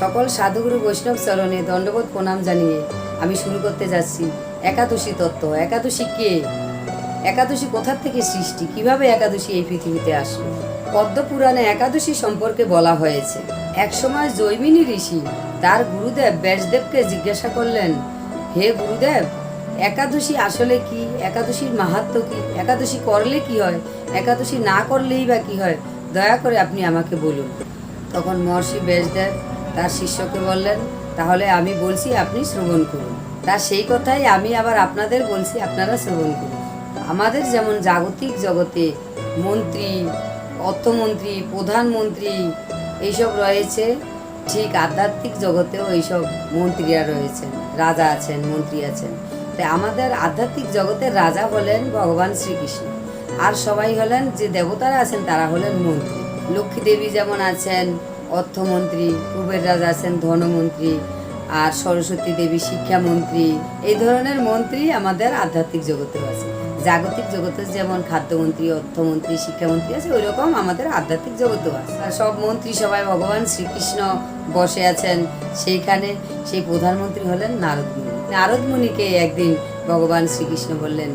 সকল সাধুগুরু বৈষ্ণব চরণে দণ্ডবোধ প্রণাম জানিয়ে আমি শুরু করতে যাচ্ছি। একাদশী তত্ত্ব। একাদশী কে? একাদশী কোথার থেকে সৃষ্টি? কীভাবে একাদশী এই পৃথিবীতে আসলো? পদ্ম পুরাণে একাদশী সম্পর্কে বলা হয়েছে। একসময় জৈমিনী ঋষি তার গুরুদেব ব্যাসদেবকে জিজ্ঞাসা করলেন, হে গুরুদেব, একাদশী আসলে কি? একাদশীর মাহাত্ম কি? একাদশী করলে কি হয়? একাদশী না করলেই বা কি হয়? দয়া করে আপনি আমাকে বলুন। তখন মহর্ষি ব্যাসদেব তার শিষ্যকে বললেন, তাহলে আমি বলছি আপনি শ্রবণ করুন। তার সেই কথাই আমি আবার আপনাদের বলছি, আপনারা শ্রবণ করুন। আমাদের যেমন জাগতিক জগতে মন্ত্রী, অর্থমন্ত্রী, প্রধানমন্ত্রী এইসব রয়েছে, ঠিক আধ্যাত্মিক জগতেও এইসব মন্ত্রীরা রয়েছেন, রাজা আছেন, মন্ত্রী আছেন। তাই আমাদের আধ্যাত্মিক জগতের রাজা হলেন ভগবান শ্রীকৃষ্ণ। আর সবাই হলেন যে দেবতারা আছেন তারা হলেন মন্ত্রী। লক্ষ্মী দেবী যেমন আছেন অর্থমন্ত্রী কুবের রাজা আছেন ধনমন্ত্রী আর সরস্বতী দেবী শিক্ষামন্ত্রী, এই ধরনের মন্ত্রী আমাদের আধ্যাত্মিক জগতেও আছে। জাগতিক জগতে যেমন খাদ্যমন্ত্রী, অর্থমন্ত্রী, শিক্ষামন্ত্রী আছে ওই রকম আমাদের আধ্যাত্মিক জগতেও আছে। আর সব মন্ত্রী সবাই ভগবান শ্রীকৃষ্ণ বসে আছেন, সেইখানে সেই প্রধানমন্ত্রী হলেন নারদ মুনি নারদ মুনিকে একদিন ভগবান শ্রীকৃষ্ণ বললেন,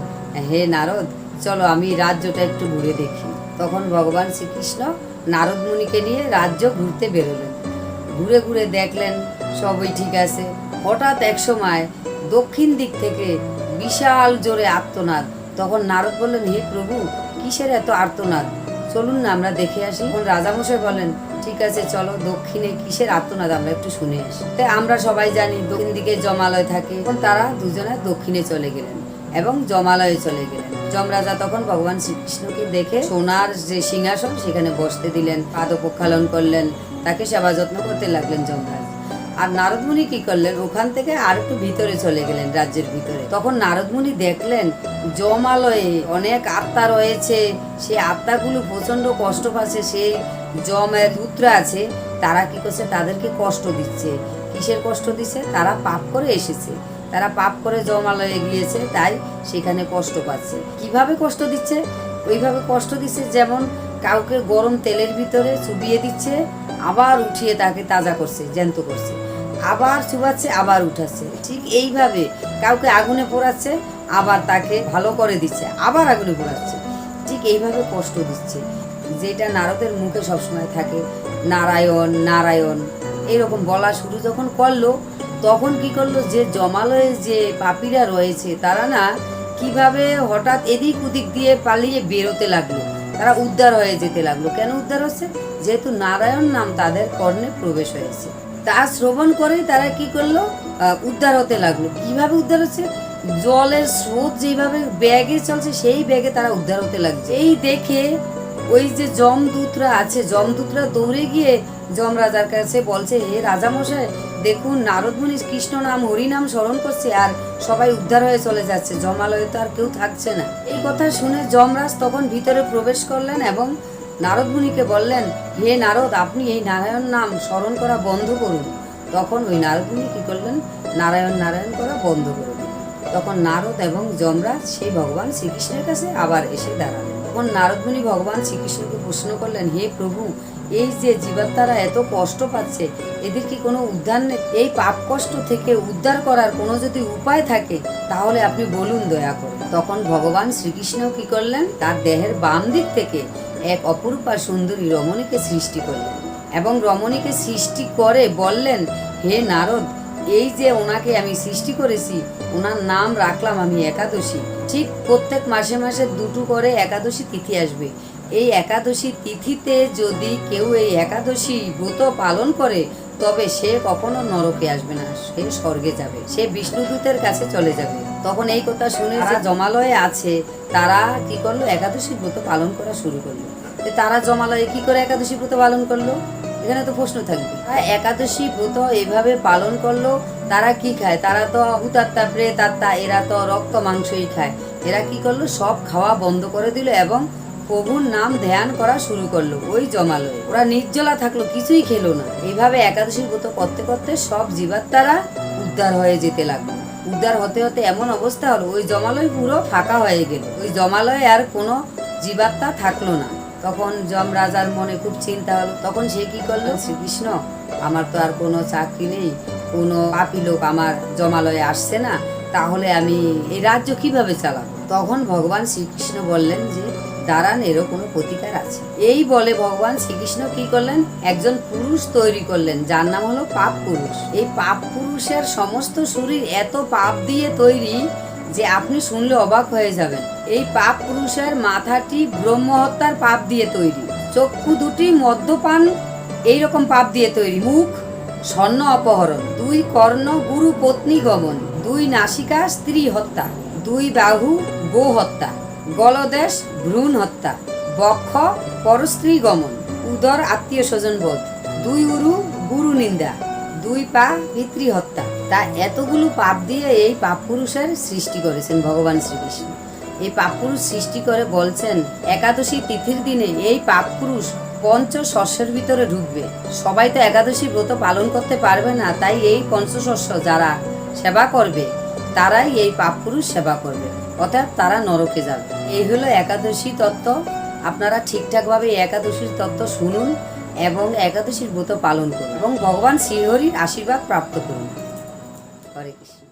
হে নারদ, চলো আমি রাজ্যটা একটু ঘুরে দেখি। তখন ভগবান শ্রীকৃষ্ণ নারদ মুনিকে নিয়ে রাজ্য ঘুরতে বেরোলেন। ঘুরে ঘুরে দেখলেন সবই ঠিক আছে। হঠাৎ এক সময় দক্ষিণ দিক থেকে বিশাল জোরে আর্তনাদ। তখন নারদ বললেন, হে প্রভু, কিসের এত আর্তনাদ? চলুন না, আমরা দেখে আসি। তখন রাজামশাই বলেন ঠিক আছে, চলো দক্ষিণে কিসের আর্তনাদ, আমরা একটু শুনে আসি। তাই আমরা সবাই জানি দক্ষিণ দিকে জমালয় থাকে। তারা দুজনে দক্ষিণে চলে গেলেন। এবং জমালয়ে চলে গেলেন। যমরাজা তখন ভগবান শ্রীকৃষ্ণকে দেখে সোনার যে সিংহাসন, সেখানে বসতে দিলেন পাদ প্রক্ষালন করলেন, তাকে সেবা যত্ন করতে লাগলেন যমরাজ। আর নারদমুনি কি করলেন? ওখান থেকে আর একটু ভিতরে চলে গেলেন, রাজ্যের ভিতরে। তখন নারদমুনি দেখলেন, জমালয়ে অনেক আত্মা রয়েছে সেই আত্মাগুলো প্রচণ্ড কষ্ট পাচ্ছে সেই জমের পুত্র আছে, তারা কি করছে? তাদেরকে কষ্ট দিচ্ছে। কিসের কষ্ট দিচ্ছে? তারা পাপ করে এসেছে। তারা পাপ করে জমালয়ে গিয়েছে তাই সেখানে কষ্ট পাচ্ছে। কীভাবে কষ্ট দিচ্ছে? ওইভাবে কষ্ট দিচ্ছে যেমন কাউকে গরম তেলের ভিতরে চুবিয়ে দিচ্ছে, আবার উঠিয়ে তাকে তাজা করছে, জ্যান্ত করছে। আবার চুবাচ্ছে, আবার উঠাচ্ছে। ঠিক এইভাবে কাউকে আগুনে পোড়াচ্ছে, আবার তাকে ভালো করে দিচ্ছে, আবার আগুনে পোড়াচ্ছে। ঠিক এইভাবে কষ্ট দিচ্ছে। যেটা নারদের মুখে সবসময় থাকে, নারায়ণ নারায়ণ। এইরকম বলা শুরু যখন করল তখন কি করল? যে জমালয়ে যে পাপীরা রয়েছে, তারা না কীভাবে হঠাৎ এদিক ওদিক দিয়ে পালিয়ে বেরোতে লাগল? তারা উদ্ধার হয়ে যেতে লাগল। কেন উদ্ধার হচ্ছে? যেহেতু নারায়ণ নাম তাদের কর্ণে প্রবেশ হয়েছে। তা শ্রবণ করেই তারা কি করল? উদ্ধার হতে লাগল। কীভাবে উদ্ধার হচ্ছে? জলের স্রোত যেভাবে ব্যাগে চলছে, সেই ব্যাগে তারা উদ্ধার হতে লাগছে। এই দেখে ওই যে যমদূতরা আছে, যমদূতরা দৌড়ে গিয়ে যমরাজার কাছে বলছে, হে রাজামশাই দেখুন নারদমুনি কৃষ্ণ নাম, হরি নাম স্মরণ করছে আর সবাই উদ্ধার হয়ে চলে যাচ্ছে। জমালয়ে তো আর কেউ থাকছে না। এই কথা শুনে যমরাজ তখন ভিতরে প্রবেশ করলেন এবং নারদ মুনিকে বললেন, হে নারদ, আপনি এই নারায়ণ নাম স্মরণ করা বন্ধ করুন। তখন ওই নারদ মুনি কি করলেন? নারায়ণ নারায়ণ করা বন্ধ করে দিলেন। তখন নারদ এবং যমরাজ সেই ভগবান শ্রীকৃষ্ণের কাছে আবার এসে দাঁড়ালেন। তখন নারদ মুনি ভগবান শ্রীকৃষ্ণকে প্রশ্ন করলেন, হে প্রভু এই যে জীবাত্মারা এত কষ্ট পাচ্ছে, এদের কি কোনো উদ্ধার নেই? এই পাপ কষ্ট থেকে উদ্ধার করার কোনো যদি উপায় থাকে, তাহলে আপনি বলুন দয়া করে। তখন ভগবান শ্রীকৃষ্ণ কি করলেন? তার দেহের বাম দিক থেকে এক অপরূপা সুন্দরী রমণীকে সৃষ্টি করলেন এবং রমণীকে সৃষ্টি করে বললেন, হে নারদ, এই যে ওনাকে আমি সৃষ্টি করেছি, ওনার নাম রাখলাম আমি একাদশী। ঠিক প্রত্যেক মাসে মাসে দুটো করে একাদশী তিথি আসবে। এই একাদশী তিথিতে যদি কেউ এই একাদশী ব্রত পালন করে তবে সে কখনো নরকে আসবে না সে স্বর্গে যাবে। সে বিষ্ণুদূতের কাছে চলে যাবে। তখন এই কথা শুনে যে জমালয়ে আছে তারা কি করল? একাদশী ব্রত পালন করা শুরু করল। তারা জমালয়ে কি করে একাদশী ব্রত পালন করল? এখানে তো প্রশ্ন থাকবে। একাদশী ব্রত এইভাবে পালন করল তারা কি খায়? তারা তো হুতাত্তা প্রেতাত্তা এরা তো রক্ত মাংসই খায়। এরা কি করল? সব খাওয়া বন্ধ করে দিল এবং প্রভুর নাম ধ্যান করা শুরু করল, ওই জমালো। ওরা নির্জলা থাকল, কিছুই খেলো না। এইভাবে একাদশীর ব্রত করতে করতে সব জীবাত্মারা উদ্ধার হয়ে যেতে লাগল। উদ্ধার হতে হতে এমন অবস্থা হলো, ওই জমালয় পুরো ফাঁকা হয়ে গেল। ওই জমালয়ে আর কোনো জীবাত্মা থাকল না। তখন যম রাজার মনে খুব চিন্তা হলো, তখন সে কি করল? শ্রীকৃষ্ণ আমার তো আর কোনো চাকরি নেই, কোনো পাপি লোক আমার জমালয়ে আসছে না। তাহলে আমি এই রাজ্য কীভাবে চালাবো? তখন ভগবান শ্রীকৃষ্ণ বললেন যে, দাঁড়ান, এরও কোনো প্রতিকার আছে। এই বলে ভগবান শ্রীকৃষ্ণ কি করলেন? একজন পুরুষ তৈরি করলেন, যার নাম হলো পাপ পুরুষ। এই পাপ পুরুষের সমস্ত শরীর এত পাপ দিয়ে তৈরি যে আপনি শুনলে অবাক হয়ে যাবেন। এই পাপ পুরুষের মাথাটি ব্রহ্মহত্যার পাপ দিয়ে তৈরি। চক্ষু দুটি মদ্যপান, এইরকম পাপ দিয়ে তৈরি। মুখ, স্বর্ণ অপহরণ। দুই কর্ণ, গুরু, পত্নী গমন দুই নাসিকা, স্ত্রী হত্যা। দুই বাহু গো হত্যা, গলদেশ ভ্রূণ হত্যা, বক্ষ পরস্ত্রী গমন উদর আত্মীয় স্বজন বোধ, দুই উরু গুরু নিন্দা, দুই পা পিতৃ হত্যা। তা এতগুলো পাপ দিয়ে এই পাপ পুরুষের সৃষ্টি করেছেন ভগবান শ্রীকৃষ্ণ। এই পাপ পুরুষ সৃষ্টি করে বলছেন, একাদশী তিথির দিনে এই পাপ পুরুষ পঞ্চ শস্যের ভিতরে ঢুকবে। সবাই তো একাদশী ব্রত পালন করতে পারবে না, তাই এই পঞ্চশস্য যারা সেবা করবে তারাই এই পাপ পুরুষ সেবা করবে। অর্থাৎ তারা নরকে যাবে। এই হলো একাদশী তত্ত্ব। আপনারা ঠিকঠাকভাবে একাদশীর তত্ত্ব শুনুন এবং একাদশীর ব্রত পালন করুন এবং ভগবান শ্রীহরির আশীর্বাদ প্রাপ্ত করুন। হরে কৃষ্ণ।